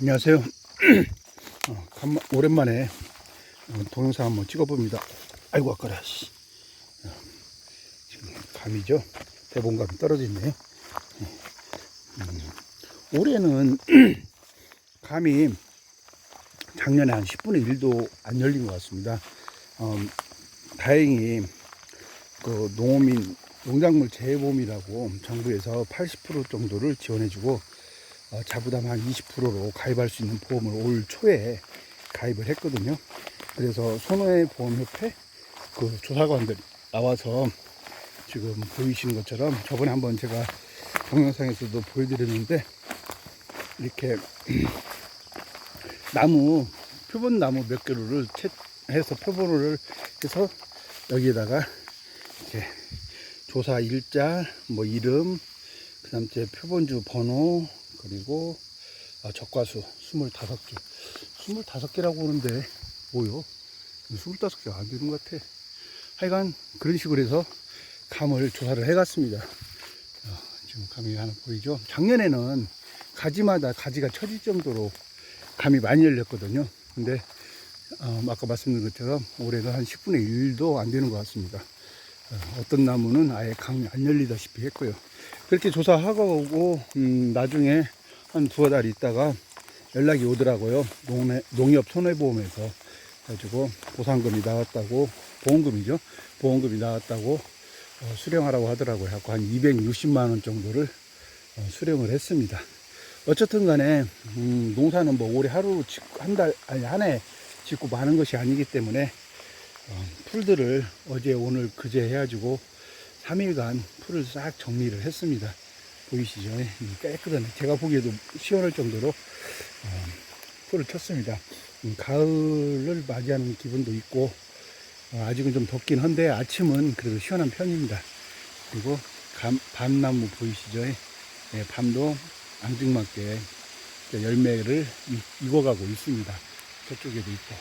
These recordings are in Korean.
안녕하세요. 어, 오랜만에 어, 동영상 한번 찍어봅니다. 아이고 아까라. 씨. 어, 지금 감이죠. 대봉감이 떨어졌네요. 음, 올해는 감이 작년에 한 10분의 1도 안 열린 것 같습니다. 어, 다행히 그 농어민 농작물 재보험이라고 정부에서 80% 정도를 지원해주고 어, 자부담 한 20%로 가입할 수 있는 보험을 올 초에 가입을 했거든요. 그래서 손해 보험협회 그 조사관들이 나와서 지금 보이시는 것처럼 저번에 한번 제가 동영상에서도 보여드렸는데 이렇게 나무 표본 나무 몇 개를 채 해서 표본을 해서 여기에다가 이렇게 조사 일자 뭐 이름 그다음 제 표본주 번호 그리고 아, 적과수 25개. 25개라고 하는데 뭐요? 25개가 안 되는 것 같아. 하여간 그런 식으로 해서 감을 조사를 해 갔습니다. 어, 지금 감이 하나 보이죠? 작년에는 가지마다 가지가 처질 정도로 감이 많이 열렸거든요. 근데 어, 아까 말씀드린 것처럼 올해는 한 10분의 1도 안 되는 것 같습니다 어, 어떤 나무는 아예 감이 안 열리다시피 했고요 그렇게 조사하고 오고 음, 나중에 한 두어 달 있다가 연락이 오더라고요. 농내, 농협 손해보험에서 가지고 보상금이 나왔다고 보험금이죠. 보험금이 나왔다고 어, 수령하라고 하더라고요. 하고 한 260만 원 정도를 어, 수령을 했습니다. 어쨌든 간에 음, 농사는 뭐 올해 하루 한 달 아니 한 해 짓고 마는 것이 아니기 때문에 어, 풀들을 어제 오늘 그제 해가지고 3일간 풀을 싹 정리를 했습니다. 보이시죠? 음, 깨끗하네. 제가 보기에도 시원할 정도로 어, 풀을 쳤습니다. 음, 가을을 맞이하는 기분도 있고 어, 아직은 좀 덥긴 한데 아침은 그래도 시원한 편입니다. 그리고 감, 밤나무 보이시죠? 예, 밤도 앙증맞게 열매를 이- 익어가고 있습니다. 저쪽에도 있고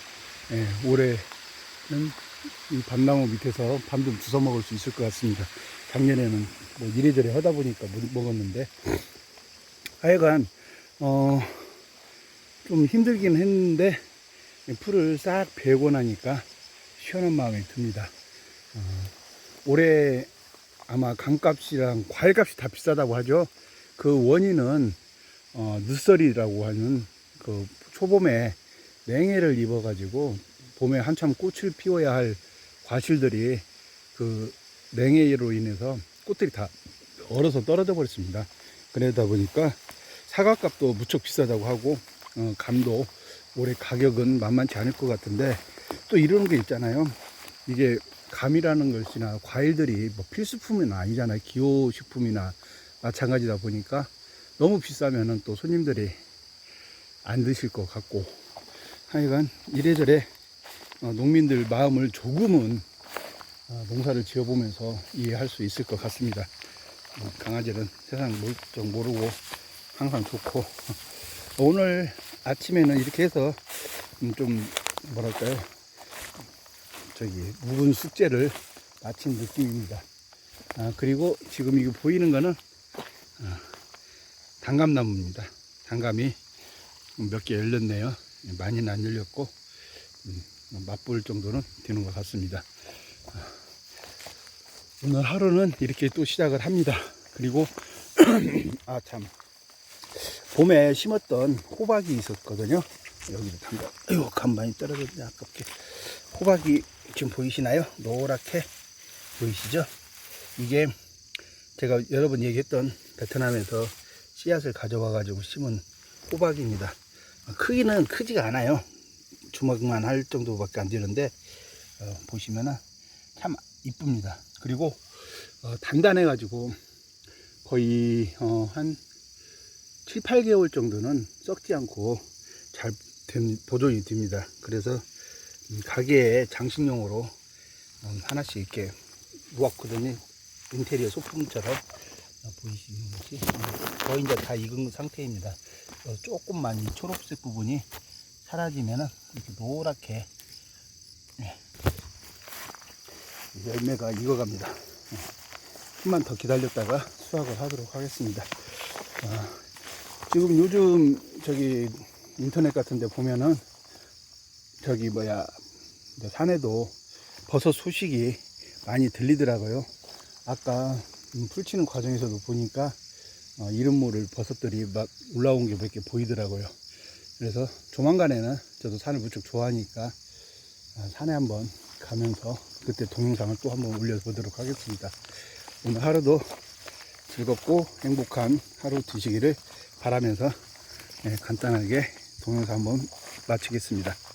예, 올해는 이 밤나무 밑에서 밤 좀 주워 먹을 수 있을 것 같습니다. 작년에는 뭐 이래저래 하다 보니까 못 먹었는데 하여간 어, 좀 힘들긴 했는데 풀을 싹 베고 나니까 시원한 마음이 듭니다. 어, 올해 아마 강값이랑 과일값이 다 비싸다고 하죠. 그 원인은 어, 늦설이라고 하는 그 초봄에 냉해를 입어가지고 봄에 한참 꽃을 피워야 할 과실들이 그 냉해로 인해서 꽃들이 다 얼어서 떨어져 버렸습니다. 그러다 보니까 사과값도 무척 비싸다고 하고 어, 감도 올해 가격은 만만치 않을 것 같은데 또 이런 게 있잖아요. 이게 감이라는 것이나 과일들이 뭐 필수품은 아니잖아요. 기호식품이나 마찬가지다 보니까 너무 비싸면은 또 손님들이 안 드실 것 같고 하여간 이래저래 어, 농민들 마음을 조금은 어, 농사를 지어보면서 이해할 수 있을 것 같습니다. 어, 강아지는 세상 물정 모르고 항상 좋고 오늘 아침에는 이렇게 해서 음, 좀 뭐랄까요 저기 묵은 숙제를 마친 느낌입니다. 아, 그리고 지금 이거 보이는 거는 어, 단감나무입니다. 단감이 몇 개 열렸네요. 많이는 안 열렸고 음, 맛볼 정도는 되는 것 같습니다. 오늘 하루는 이렇게 또 시작을 합니다. 그리고 아 참 봄에 심었던 호박이 있었거든요. 여기도 담가. 아이고 간만이 떨어졌네 아깝게. 호박이 지금 보이시나요? 노랗게 보이시죠? 이게 제가 여러 번 얘기했던 베트남에서 씨앗을 가져와 가지고 심은 호박입니다. 크기는 크지가 않아요. 주먹만 할 정도밖에 안 되는데 어, 보시면은 참 이쁩니다. 그리고 어, 단단해 가지고 거의 어, 한 7, 8개월 정도는 썩지 않고 잘 된, 보존이 됩니다. 그래서 음, 가게에 장식용으로 음, 하나씩 이렇게 놓았거든요. 인테리어 소품처럼 어, 보이시는 것이 음, 거의 이제 다 익은 상태입니다. 어, 조금만 이 초록색 부분이 사라지면은 이렇게 노랗게 예, 열매가 익어갑니다. 예, 좀만 더 기다렸다가 수확을 하도록 하겠습니다. 아, 지금 요즘 저기 인터넷 같은 데 보면은 저기 뭐야 산에도 버섯 소식이 많이 들리더라고요. 아까 음, 풀치는 과정에서도 보니까 어, 이름 모를 버섯들이 막 올라온 게 몇 개 보이더라고요. 그래서 조만간에는 저도 산을 무척 좋아하니까 아, 산에 한번 가면서 그때 동영상을 또 한번 올려보도록 하겠습니다. 오늘 하루도 즐겁고 행복한 하루 되시기를 바라면서 예, 간단하게 동영상 한번 마치겠습니다.